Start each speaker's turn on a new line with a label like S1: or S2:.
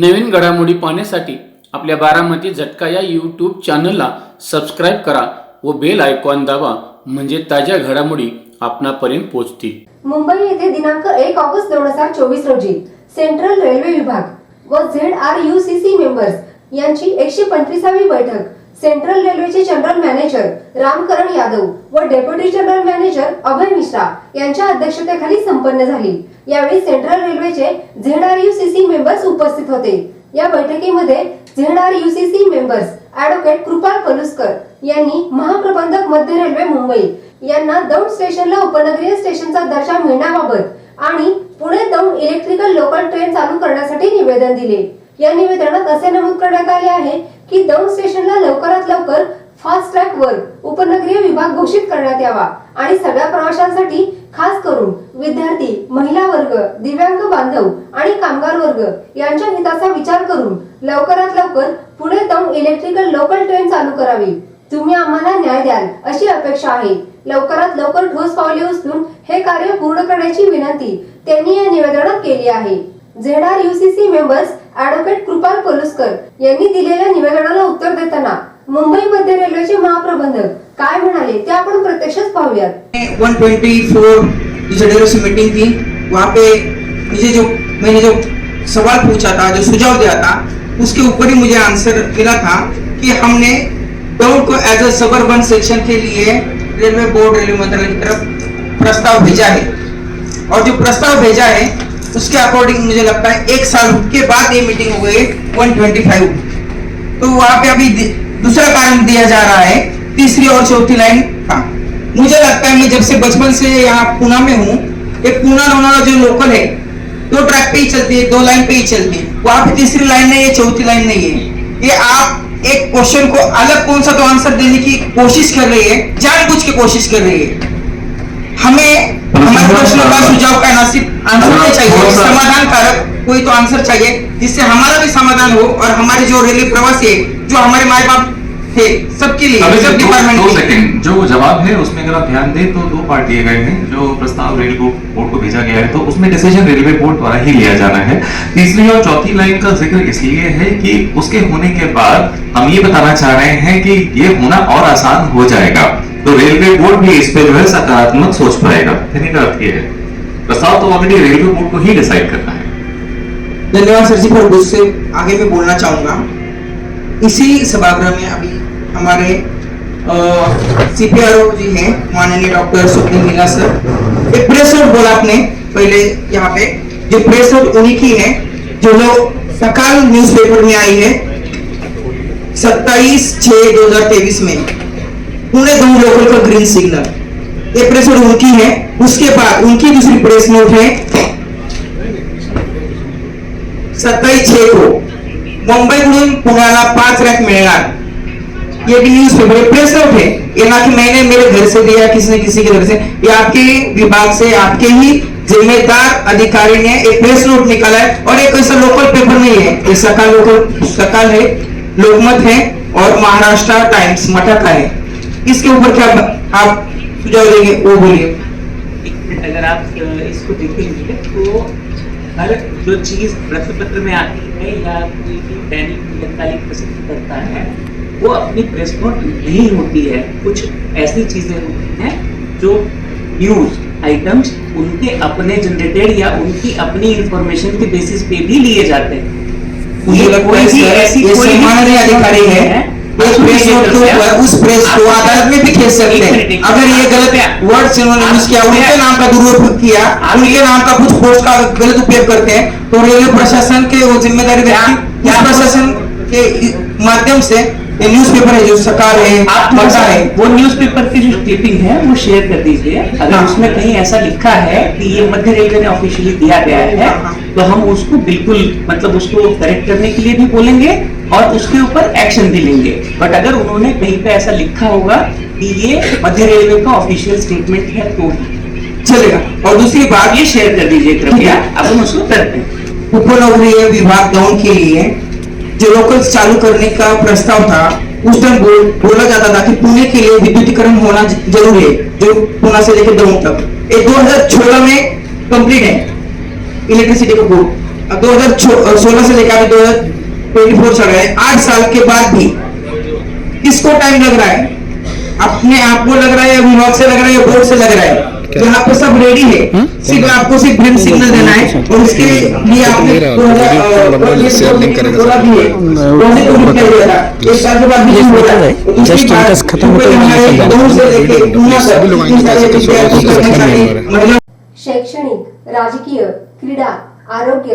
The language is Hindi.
S1: नवीन घडामोडी पाहण्यासाठी आपल्या बारामती झटका या यूट्यूब चॅनलला सबस्क्राईब करा व बेल आयकॉन दाबा म्हणजे ताज्या घडामोडी आपणापर्यंत पोहोचतील.
S2: मुंबई येथे दिनांक एक ऑगस्ट दोन हजार चोवीस रोजी सेंट्रल रेल्वे विभाग व Z R U C C members यांची एकशे पंचवीसावी बैठक सेंट्रल रेल्वेचे जनरल मॅनेजर रामकरण यादव व deputy general manager Abhay Mishra यांच्या अध्यक्षतेखाली संपन्न झाली. यावेळी सेंट्रल रेल्वेचे Z R U C C members उपस्थित होते. या बैठकीमध्ये Z R U C C members advocate Kripal Paluskar यांनी महाप्रबंधक मध्य रेल्वे मुंबई यांना दौंड स्टेशनला उपनगरीय स्टेशनचा दर्जा मिळण्याबाबत आणि Pune Daund electrical local train चालू करण्यासाठी निवेदन दिले. या निवेदनात असे नमूद करण्यात आले आहे की दौंड स्टेशनला लवकरात लवकर फास्ट ट्रॅक वर उपनगरीय विभाग घोषित करण्यात यावा. आणि सगळ्या प्रवाशांसाठी खास करून विद्यार्थी महिला वर्ग दिव्यांग बांधव आणि कामगार वर्ग यांच्या हिताचा विचार करून लवकरात लवकर Pune Daund electrical local train चालू करावी. तुम्ही आम्हाला न्याय द्याल अशी अपेक्षा आहे. लवकरात लवकर ठोस पावले उचलून हे कार्य पूर्ण करण्याची विनंती त्यांनी या निवेदनात केली आहे. Z R UCC members advocate Kripal Paluskar यांनी दिलेल्या निवेदनाला उत्तर देताना मुंबई मध्य रेल्वेचे महाप्रबंधक काय म्हणाले ते आपण प्रत्यक्षच पाहूयात.
S3: 124 जो जनरेशन मीटिंग थी वहाँ पे मुझे जो मैंने जो सवाल पूछा था जो सुझाव दिया था उसके ऊपर ही मुझे आंसर मिला था कि हमने दौड़ को एज अ सबर्बन सेक्शन के लिए रेलवे बोर्ड रेलवे मंत्रालय की तरफ प्रस्ताव भेजा है। और जो प्रस्ताव भेजा है उसके अकॉर्डिंग मुझे लगता है एक साल के बाद ये मीटिंग हो गई 125 तो वहाँ पे अभी दूसरा कारण दिया जा रहा है, तीसरी और चौथी लाइन का मुझे लगता है मैं जब से बचपन से यहाँ पुणे में हूँ, ये पुणे लोनावाला जो लोकल है, दो ट्रैक पे ही चलती है, दो लाइन पे ही चलती है। वहाँ पे तीसरी लाइन नहीं है, चौथी लाइन नहीं है। ये आप एक क्वेश्चन को अलग कौन सा तो आंसर देने की कोशिश कर रही है, जानबूझ के कोशिश कर रही है। हमें हमारे प्रश्नों का सुझाव का नासिक आंसर नहीं चाहिए। समाधान कारक कोई तो आंसर चाहिए जिससे हमारा भी समाधान हो और हमारे जो रेलवे प्रवासी है जो हमारे माए बाप थे सबके लिए
S4: अभी
S3: सब
S4: दो,
S3: डिपार्टमेंट
S4: दो सेकंड जो जवाब है उसमें अगर आप ध्यान दें तो दो पार्ट दिए गए हैं। जो प्रस्ताव रेलवे बोर्ड को भेजा गया है तो उसमें डिसीज़न रेलवे बोर्ड द्वारा ही लिया जाना है। तीसरी और चौथी लाइन का ज़िक्र इसलिए है कि उसके होने के बाद हम ये बताना चाह रहे हैं कि ये होना और आसान हो जाएगा। तो रेलवे बोर्ड भी इस पे जो है सकारात्मक सोच पाएगा कहने का अर्थ ये है। प्रस्ताव तो ऑलरेडी रेलवे बोर्ड को ही डिसाइड करना है।
S3: धन्यवाद सर जी, पर उससे आगे मैं बोलना चाहूँगा। इसी सभागृह में अभी हमारे सीपीआरओ जी हैं, माननीय डॉक्टर स्वप्निल मीना सर। एक प्रेस नोट बोला आपने पहले यहाँ पे, जो प्रेस नोट उन्हीं की है, जो लोग सकाल न्यूज़पेपर में आई है 27 छह 2023 में। पुणे दो लोकल का ग्रीन सिग्नल ये प्रेस उनकी है, उसके बाद उनकी दूसरी प्रेस नोट है। सत्ताईस छह को मुंबईकडून पुण्याला पाच रॅक मिळणार ये भी न्यूज़ पेपर प्रेस नोट है। ये ना कि मैंने मेरे घर से दिया, किसी ने किसी के घर से। ये आपके विभाग से, आपके ही जिम्मेदार अधिकारी ने एक प्रेस नोट निकाला है और एक ऐसा लोकल पेपर नहीं है। ये सकाल लोकल सकाल है, लोकमत है और महाराष्ट्र टाइम्स मटाखा है। इसके ऊपर क्या आप सुझाव देंगे वो बोलिए।
S5: अगर आप इसको देखेंगे तो हर जो चीज़ वृत्त पत्र में आती है या कोई भी दैनिक नियतकालिक प्रसिद्ध करता है वो अपनी प्रेस नोट नहीं होती है। कुछ ऐसी चीज़ें होती हैं जो न्यूज़ आइटम्स उनके अपने जनरेटेड या उनकी अपनी इंफॉर्मेशन के बेसिस पे भी लिए जाते हैं। कोई भी ऐसी कोई भी
S3: अधिकारी है ये प्रेस नोट के ऊपर उस प्रेस को अदालत में भी खेल सकते हैं अगर ये गलत वर्ड से उन्होंने यूज़ किया उनके नाम का दुरुपयोग किया उनके नाम का कुछ पोस्ट का गलत उपयोग करते हैं तो रेलवे प्रशासन के वो ज़िम्मेदारी व्यक्ति प्रशासन के माध्यम से ये न्यूज़पेपर है जो सरकार है
S5: आप थोड़ा
S3: है
S5: वो न्यूज़पेपर की जो क्लिपिंग है वो शेयर कर दीजिए अगर
S3: हाँ।
S5: उसमें कहीं ऐसा लिखा है कि ये मध्य रेलवे ने ऑफिशियली दिया गया हाँ। तो हम उसको बिल्कुल मतलब उसको करेक्ट करने के लिए भी बोलेंगे और उसके ऊपर एक्शन भी लेंगे। बट अगर उन्होंने कहीं पे ऐसा लिखा होगा कि ये मध्य रेलवे का ऑफिशियल स्टेटमेंट है तो
S3: चलेगा। और दूसरी बात
S5: ये शेयर कर दीजिए कृपया। अपन उसको करते हैं।
S3: उपनगरीय विभाग दौड़ के लिए जो लोकल चालू करने का प्रस्ताव था उस टाइम बोल, बोला जाता था कि पुणे के लिए विद्युतीकरण होना ज़रूरी है जो पुणे से लेकर दौड़ तक। ये 2016 में कंप्लीट है। इलेक्ट्रिसिटी का बोर्ड दो हज़ार सोलह से लेकर दो हज़ार ट्वेंटी फोर चल रहा है आठ साल के बाद भी। किसको टाइम लग रहा है? अपने आप को लग रहा है या विभाग से लग रहा है या बोर्ड से लग रहा है? यहाँ पे सब रेडी है। सिर्फ़ आपको सिर्फ़ ग्रीन सिग्नल देना है और उसके लिए आपने दो हज़ार
S2: शैक्षणिक राजकीय क्रीडा आरोग्य